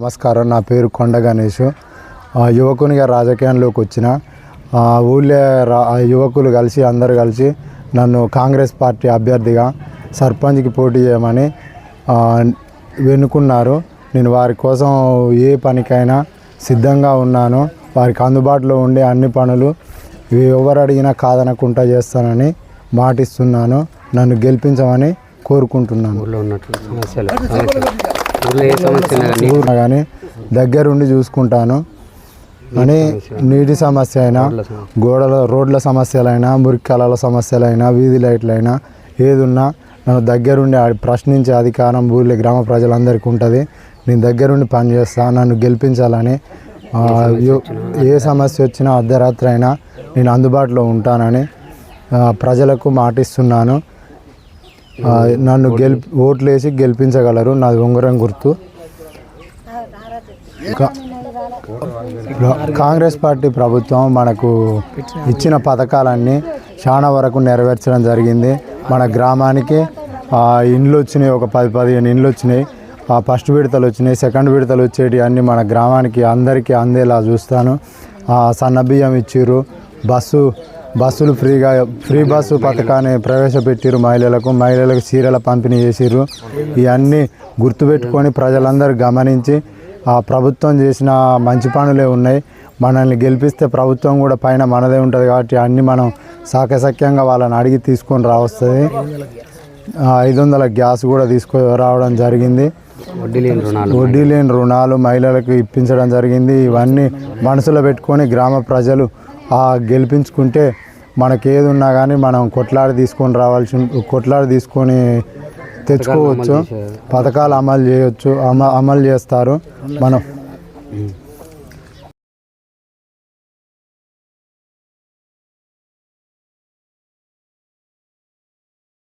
నమస్కారం. నా పేరు కొండ గణేష్. ఆ, యువకునిగా రాజకీయంలోకి వచ్చిన ఊళ్ళో రా- యువకులు కలిసి అందరు కలిసి నన్ను కాంగ్రెస్ పార్టీ అభ్యర్థిగా సర్పంచ్కి పోటీ చేయమని వెనుకున్నారు. నేను వారి కోసం ఏ పనికైనా సిద్ధంగా ఉన్నాను. వారికి అందుబాటులో ఉండే అన్ని పనులు ఎవరు అడిగినా కాదనకుండా చేస్తానని మాటిస్తున్నాను. నన్ను గెలిపించమని కోరుకుంటున్నాను. ఉన్నట్లు కానీ దగ్గరుండి చూసుకుంటాను. అని నీటి సమస్య అయినా గోడల రోడ్ల సమస్యలైనా మురికాల సమస్యలైనా వీధి లైట్లైనా ఏది ఉన్నా నన్ను దగ్గరుండి ప్రశ్నించే అధికారం ఊళ్ళో గ్రామ ప్రజలందరికీ ఉంటుంది. నేను దగ్గరుండి పనిచేస్తా నన్ను గెలిపించాలని ఏ సమస్య వచ్చినా అర్ధరాత్రి అయినా నేను అందుబాటులో ఉంటానని ప్రజలకు మాటిస్తున్నాను. నన్ను గెలిపి ఓట్లు వేసి గెలిపించగలరు. నాది ఉంగరం గుర్తు. కాంగ్రెస్ పార్టీ ప్రభుత్వం మనకు ఇచ్చిన పథకాలన్నీ చాలా వరకు నెరవేర్చడం జరిగింది. మన గ్రామానికి ఇండ్లు వచ్చినాయి. ఒక పది పదిహేను ఇండ్లు వచ్చినాయి. ఆ, ఫస్ట్ విడతలు వచ్చినాయి. సెకండ్ విడతలు వచ్చేటి అన్నీ మన గ్రామానికి అందరికీ అందేలా చూస్తాను. ఆ, సన్న బియ్యం ఇచ్చిర్రు. బస్సు బస్సులు ఫ్రీగా ఫ్రీ బస్సు పథకాన్ని ప్రవేశపెట్టిరు మహిళలకు మహిళలకు చీరల పంపిణీ చేసిర్రు. ఇవన్నీ గుర్తుపెట్టుకొని ప్రజలందరూ గమనించి ఆ ప్రభుత్వం చేసిన మంచి పనులే ఉన్నాయి. మనల్ని గెలిపిస్తే ప్రభుత్వం కూడా పైన మనదే ఉంటుంది కాబట్టి అన్నీ మనం సాకసక్యంగా వాళ్ళని అడిగి తీసుకొని రావస్తుంది. ఐదు వందల గ్యాస్ కూడా తీసుకు రావడం జరిగింది. వడ్డీ లేని రుణాలు. వడ్డీ లేని రుణాలు మహిళలకు ఇప్పించడం జరిగింది. ఇవన్నీ మనసులో పెట్టుకొని గ్రామ ప్రజలు ఆ గెలిపించుకుంటే మనకి ఏది ఉన్నా కానీ మనం కొట్లాడి తీసుకొని రావాల్సి కొట్లాడి తీసుకొని తెచ్చుకోవచ్చు. పథకాలు అమలు చేయొచ్చు అమ అమలు చేస్తారు. మనం